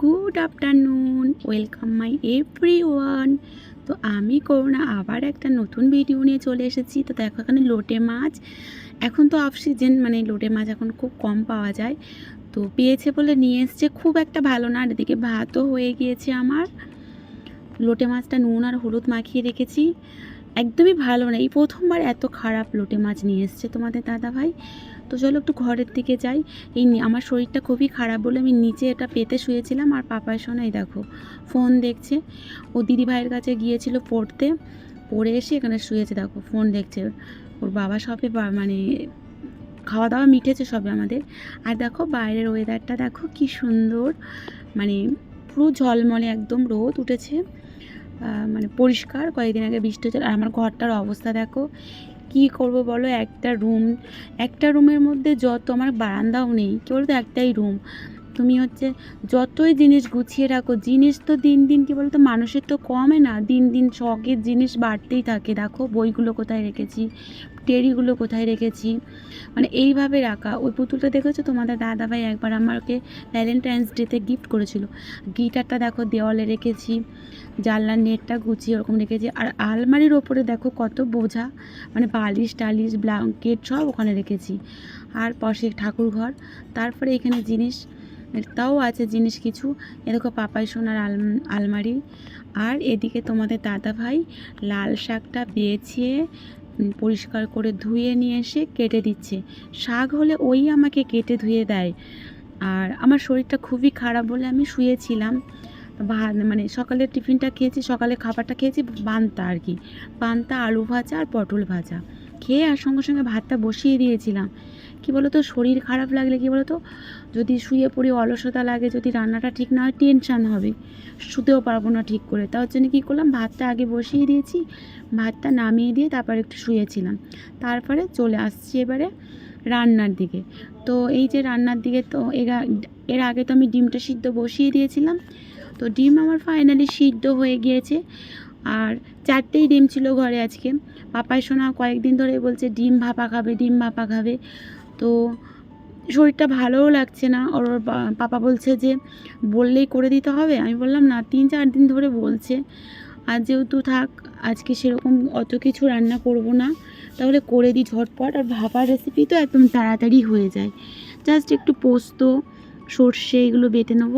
Good afternoon welcome my everyone তো আমি corona আবার একটা নতুন ভিডিও নিয়ে চলে এসেছি। তো দেখো, এখানে লোটে মাছ। এখন তো অফ সিজন মানে লোটে মাছ এখন খুব কম পাওয়া যায়। তো পেয়েছে বলে নিয়ে এসছে। খুব একটা ভালো না, আর এদিকে ভাতও হয়ে গিয়েছে আমার। লোটে মাছটা নুন আর হলুদ মাখিয়ে রেখেছি। একদমই ভালো না এই প্রথমবার এত খারাপ লোটে মাছ নিয়ে এসছে তোমাদের দাদা ভাই তো চলো একটু ঘরের দিকে যাই। এই আমার শরীরটা খুবই খারাপ বলে আমি নিচে এটা পেতে শুয়েছিলাম আর পাপার শোনাই দেখো, ফোন দেখছে। ও দিদি ভাইয়ের কাছে গিয়েছিল পড়তে, পড়ে এসে এখানে শুয়েছে দেখো, ফোন দেখছে। ওর বাবা সবে মানে খাওয়া দাওয়া মিটেছে সবে আমাদের। আর দেখো বাইরের ওয়েদারটা দেখো কি সুন্দর মানে পুরো ঝলমলে একদম রোদ উঠেছে। মানে পরিষ্কার, কয়েকদিন আগে বৃষ্টি হচ্ছে আর আমার ঘরটার অবস্থা দেখো, কি করব বলো? একটা রুম একটা রুমের মধ্যে যত, আমার বারান্দাও নেই। কি বলতো? একটাই রুম তুমি হচ্ছে যতই জিনিস গুছিয়ে রাখো, জিনিস তো দিন দিন কী বলতো, মানুষের তো কমে না। দিন দিন শখের জিনিস বাড়তেই থাকে। দেখো বইগুলো কোথায় রেখেছি, টেরিগুলো কোথায় রেখেছি। মানে এইভাবে রাখা। ওই পুতুলটা দেখেছ? তোমাদের দাদাভাই একবার আমাকে ভ্যালেন্টাইন্স ডেতে গিফট করেছিল। গিটারটা দেখো দেওয়ালে রেখেছি, জানলার নেটটা গুছিয়ে ওরকম রেখেছি। আর আলমারির ওপরে দেখো কত বোঝা মানে বালিশ টালিশ ব্ল্যাঙ্কেট সব ওখানে রেখেছি। আর পাশে ঠাকুর ঘর তারপরে এখানে জিনিস তাও আছে জিনিস কিছু। এরকম পাপাই সোনার আল, আলমারি। আর এদিকে তোমাদের দাদা ভাই লাল শাকটা বেছিয়ে পরিষ্কার করে ধুয়ে নিয়ে এসে কেটে দিচ্ছে। শাক হলে ওই আমাকে কেটে ধুয়ে দেয়। আর আমার শরীরটা খুবই খারাপ বলে আমি শুয়েছিলাম। ভাত মানে সকালের টিফিনটা খেয়েছি সকালে খাবারটা খেয়েছি, পান্তা আর কি। পান্তা, আলু ভাজা আর পটল ভাজা। খেয়ে আর সঙ্গে সঙ্গে ভাতটা বসিয়ে দিয়েছিলাম। কি বলো তো শরীর খারাপ লাগলে কী বলো তো যদি শুয়ে পড়ি, অলসতা লাগে, যদি রান্নাটা ঠিক না হয় টেনশান হবে, শুতেও পারব না ঠিক করে। তার জন্য কী করলাম, ভাতটা আগে বসিয়ে দিয়েছি, ভাতটা নামিয়ে দিয়ে তারপর একটু শুয়েছিলাম। তারপরে চলে আসছি এবারে রান্নার দিকে। তো এই যে রান্নার দিকে তো এর আগে তো আমি ডিমটা সিদ্ধ বসিয়ে দিয়েছিলাম। তো ডিম আমার ফাইনালি সিদ্ধ হয়ে গিয়েছে। আর চারটেই ডিম ছিল ঘরে আজকে। পাপাই সোনা কয়েকদিন ধরে বলছে, ডিম ভাপা খাবে, ডিম ভাপা খাবে। তো শরীরটা ভালোও লাগছে না। ওর পাপা বলছে যে, বললেই করে দিতে হবে। আমি বললাম, না, তিন, চার দিন ধরে বলছে। আর যেহেতু থাক, আজকে সেরকম অত কিছু রান্না করব না। তাহলে করে দিই ঝটপট। আর ভাপার রেসিপি তো একদম তাড়াতাড়ি হয়ে যায়। জাস্ট একটু পোস্ত, সর্ষে এগুলো বেটে নেব,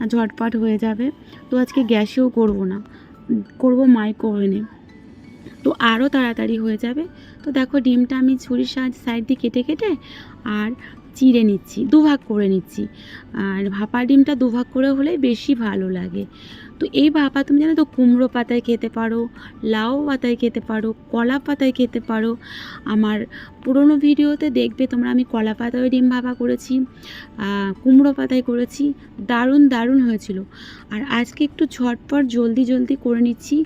আর ঝটপট হয়ে যাবে। তো আজকে গ্যাসেও করব না। করব মাইক্রোওভেনে তো আরও তাড়াতাড়ি হয়ে যাবে। তো দেখো ডিমটা আমি ছুরির সাহায্যে সাইড দিয়ে কেটে কেটে আর চিড়ে নিচ্ছি, দুভাগ করে নিচ্ছি। আর ভাপা ডিমটা দুভাগ করে হলে বেশি ভালো লাগে। তো এই ভাপা তুমি জানো তো কুমড়ো পাতায় খেতে পারো, লাউ পাতায় খেতে পারো, কলা পাতায় খেতে পারো। আমার পুরনো ভিডিওতে দেখবে তোমরা আমি কলা পাতায় ডিম ভাপা করেছি কুমড়ো পাতায় করেছি, দারুণ দারুণ হয়েছিল। আর আজকে একটু ঝটপট জলদি জলদি করে নিচ্ছি।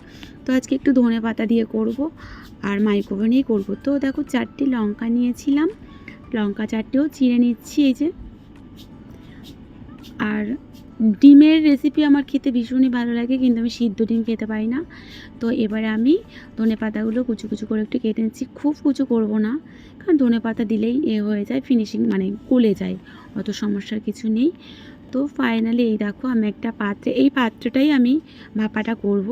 তো আজকে একটু ধনে পাতা দিয়ে করব আর মাইক্রোওভেনেই করব। তো দেখো চারটি লঙ্কা নিয়েছিলাম। লঙ্কা চারটেও চিড়ে নিচ্ছি, এই যে। আর ডিমের রেসিপি আমার খেতে ভীষণই ভালো লাগে, কিন্তু আমি সিদ্ধ ডিম খেতে পারি না। তো এবারে আমি ধনে পাতাগুলো কুচু কুচু করে একটু কেটে নিচ্ছি, খুব কুচু করব না, কারণ ধনে পাতা দিলেই এ হয়ে যায় ফিনিশিং মানে গলে যায়, অত সমস্যার কিছু নেই। তো ফাইনালি এই দেখো আমি একটা পাত্রে, এই পাত্রটাই আমি ভাপাটা করব।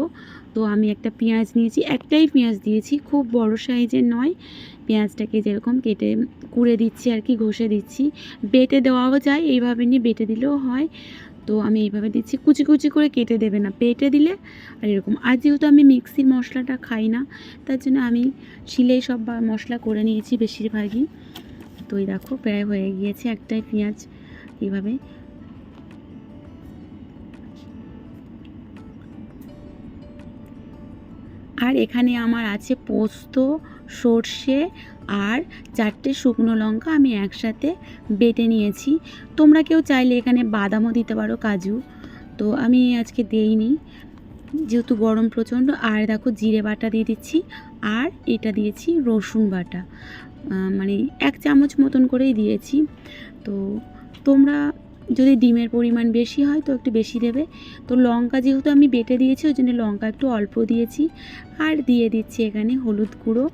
তো আমি একটা পেঁয়াজ নিয়েছি, একটাই পেঁয়াজ দিয়েছি, খুব বড় সাইজের নয়। পেঁয়াজটাকে যেরকম কেটে কুড়ে দিচ্ছি আর কি, ঘষে দিচ্ছি। বেটে দেওয়াও যায়, এইভাবে নিয়ে বেটে দিলেও হয়। তো আমি এইভাবে দিচ্ছি, কুচি কুচি করে কেটে দেবে না, বেটে দিলে আর এরকম। আর যেহেতু আমি মিক্সির মশলাটা খাই না, তার জন্য আমি শিলেই সব মশলা করে নিয়েছি বেশিরভাগই। তো এই দেখো, প্রায় হয়ে গিয়েছে একটাই পেঁয়াজ। এইভাবে আর এখানে আমার আছে পোস্ত, সর্ষে আর চারটে শুকনো লঙ্কা আমি একসাথে বেটে নিয়েছি। তোমরা কেউ চাইলে এখানে বাদামও দিতে পারো, কাজু। তো আমি আজকে দেইনি, যেহেতু গরম প্রচণ্ড। আর দেখো জিরে বাটা দিয়ে দিচ্ছি আর এটা দিয়েছি রসুন বাটা। মানে এক চামচ মতন করেই দিয়েছি। তো তোমরা যদি ডিমের পরিমাণ বেশি হয় তো একটু বেশি দেবে। তো লঙ্কা যেহেতু আমি বেটে দিয়েছি, ওই জন্য লঙ্কা একটু অল্প দিয়েছি। আর দিয়ে দিচ্ছি এখানে হলুদ গুঁড়ো।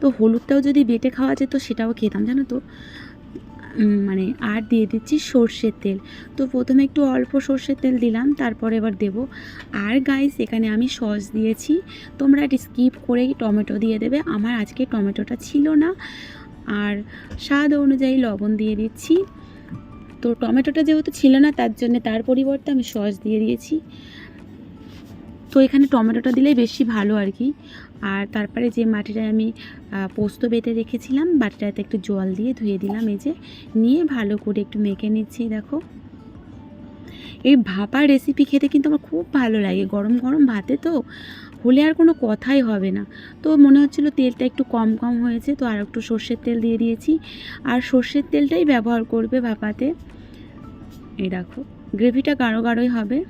তো হলুদটাও যদি বেটে খাওয়া যেত সেটাও খেতাম, জানো তো? মানে আর দিয়ে দিচ্ছি সর্ষের তেল। তো প্রথমে একটু অল্প সর্ষের তেল দিলাম, তারপরে এবার দেবো। আর গাইস এখানে আমি সস দিয়েছি। তোমরা এটি স্কিপ করেই টমেটো দিয়ে দেবে। আমার আজকে টমেটোটা ছিল না। আর স্বাদ অনুযায়ী লবণ দিয়ে দিচ্ছি। তো টমেটোটা যেহেতু ছিল না, তার জন্য তার পরিবর্তে আমি সস দিয়ে দিয়েছি। তো এখানে টমেটোটা দিলেই বেশি ভালো আর কি। আর তারপরে যে মাটিটায় আমি পোস্ত বেটে রেখেছিলাম, বাটিটাতে একটু জল দিয়ে ধুয়ে দিলাম। এই যে নিয়ে ভালো করে একটু মেখে নিচ্ছি, দেখো। এই ভাপা রেসিপি খেতে কিন্তু আমার খুব ভালো লাগে। গরম গরম ভাতে তো হলে আর কোনো কথাই হবে না। তো মনে হচ্ছিল তেলটা একটু কম কম হয়েছে, তো আর একটু সর্ষের তেল দিয়ে দিয়েছি। আর সর্ষের তেলটাই ব্যবহার করবে ভাপাতে। এই দেখো, গ্রেভিটা গাঢ় গাঢ়ই হবে।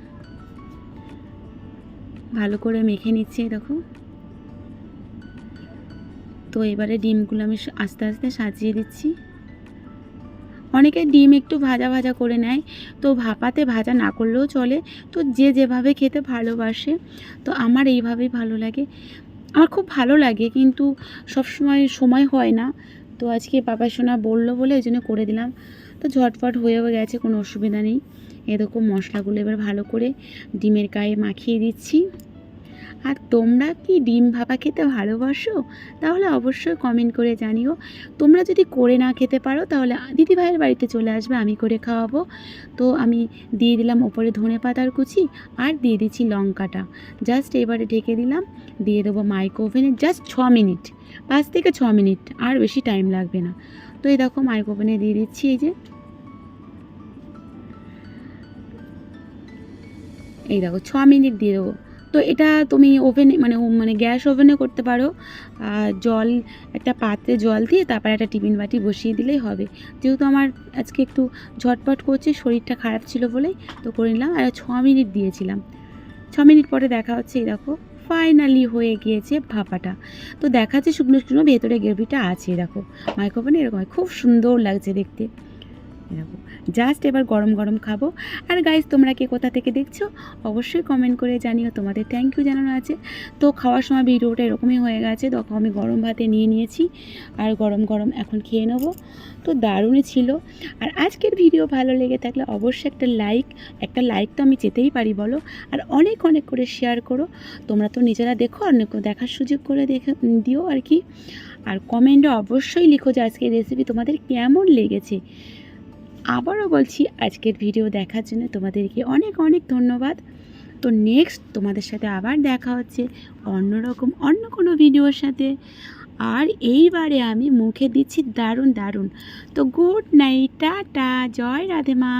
ভালো করে মেখে নিচ্ছি দেখো। তো এবারে ডিমগুলো আমি আস্তে আস্তে সাজিয়ে দিচ্ছি। অনেকে ডিম একটু ভাজা ভাজা করে নেয়, তো ভাপাতে ভাজা না করলেও চলে। তো যে যেভাবে খেতে ভালোবাসে, তো আমার এইভাবেই ভালো লাগে। আমার খুব ভালো লাগে, কিন্তু সব সময় সময় হয় না। তো আজকে বাবা সোনা বলল বলে ওই জন্য করে দিলাম। তো ঝটফট হয়েও গেছে, কোনো অসুবিধা নেই। এরকম মশলাগুলো এবার ভালো করে ডিমের গায়ে মাখিয়ে দিচ্ছি। আর তোমরা কি ডিম ভাপা খেতে ভালোবাসো? তাহলে অবশ্যই কমেন্ট করে জানিও। তোমরা যদি করে না খেতে পারো, তাহলে দিদিভাইয়ের বাড়িতে চলে আসবে, আমি করে খাওয়াবো। তো আমি দিয়ে দিলাম ওপরে ধনে পাতার কুচি আর দিয়ে দিচ্ছি লঙ্কাটা। জাস্ট এবারে ঢেকে দিলাম, দিয়ে দেবো মাইক্রো ওভেনে জাস্ট ছ মিনিট পাঁচ থেকে ছ মিনিট আর বেশি টাইম লাগবে না। তো এই দেখো মাইক্রো ওভেনে দিয়ে দিচ্ছি, এই যে। এই দেখো, ছ মিনিট দিয়ে দেবো। তো এটা তুমি ওভেনে মানে মানে গ্যাস ওভেনে করতে পারো। জল, একটা পাত্রে জল দিয়ে তারপর একটা টিফিন বাটি বসিয়ে দিলেই হবে। যেহেতু আমার আজকে একটু ঝটপট করছে, শরীরটা খারাপ ছিল বলেই তো করে নিলাম। আর ছ মিনিট দিয়েছিলাম। ছ মিনিট পরে দেখা হচ্ছে, এই দেখো। ফাইনালি হয়ে গিয়েছে ভাপাটা তো দেখাচ্ছে শুকনো শুকনো ভেতরে গ্রেভিটা আছে, দেখো মাইক্রোফোনে এরকম। খুব সুন্দর লাগছে দেখতে এরকম। জাস্ট এবার গরম গরম খাব। আর গাইজ তোমরা কে কোথা থেকে দেখছ, অবশ্যই কমেন্ট করে জানিও, তোমাদের থ্যাংক ইউ জানানো আছে। তো খাওয়ার সময় ভিডিওটা এরকমই হয়ে গেছে তখন আমি গরম ভাতে নিয়ে নিয়েছি, আর গরম গরম এখন খেয়ে নেব। তো দারুণই ছিল। আর আজকের ভিডিও ভালো লেগে থাকলে অবশ্যই একটা লাইক একটা লাইক তো আমি যেতেই পারি বলো, আর অনেক অনেক করে শেয়ার করো। তোমরা তো নিজেরা দেখো, অনেক দেখার সুযোগ করে দেখে, দিও আর কি। আর কমেন্টে অবশ্যই লিখো যে আজকের রেসিপি তোমাদের কেমন লেগেছে। আবারও বলছি, আজকের ভিডিও দেখার জন্য তোমাদেরকে অনেক অনেক ধন্যবাদ। তো নেক্সট তোমাদের সাথে আবার দেখা হচ্ছে অন্য রকম, অন্য কোনো ভিডিওর সাথে। আর এইবারে আমি মুখে দিচ্ছি দারুণ দারুণ। তো গুড নাইট টাটা, জয় রাধে মা।